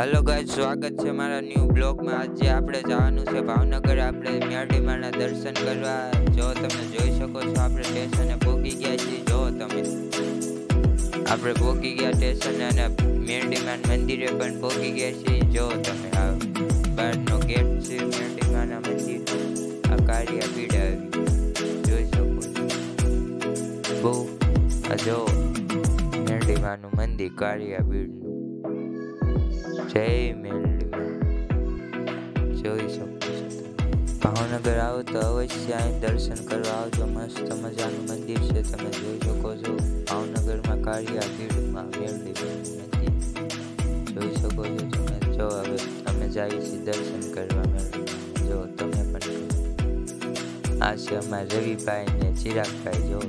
Hello guys સ્વાગત છે મારા ન્યૂ બ્લોગમાં આજે આપણે જવાનું છે ભાવનગર. આપણે મેરડીમાના દર્શન કરવા. જો તમે જોઈ શકો છો, આપણે સ્ટેશને પહોંચી ગયા છીએ. જો તમે આપણે પહોંચી ગયા સ્ટેશને અને મેરડીમાન મંદિરે પણ પહોંચી ગયા છીએ. જો તમે આ બહારનો ગેટ છે મેરડીમાના મંદિર આ કાર્ય ભીડ આવી જોઈ શકો બહુ આ જો મેરડીમાનું મંદિર કાળિયા પીડનું. જય મેલડીમાં જોઈ શકો છો ભાવનગર આવો તો અવશ્ય અહીં દર્શન કરવા આવજો મસ્ત મજાનું મંદિર છે. તમે જોઈ શકો છો ભાવનગરમાં કાળિયા ભીડમાં મેલડીમાનું મંદિર જોઈ શકો છો તમે. જો હવે અમે જઈએ છીએ દર્શન કરવા મેલડીમાં જો તમે પણ. આ છે અમારા રવિભાઈ ને ચિરાગભાઈ જો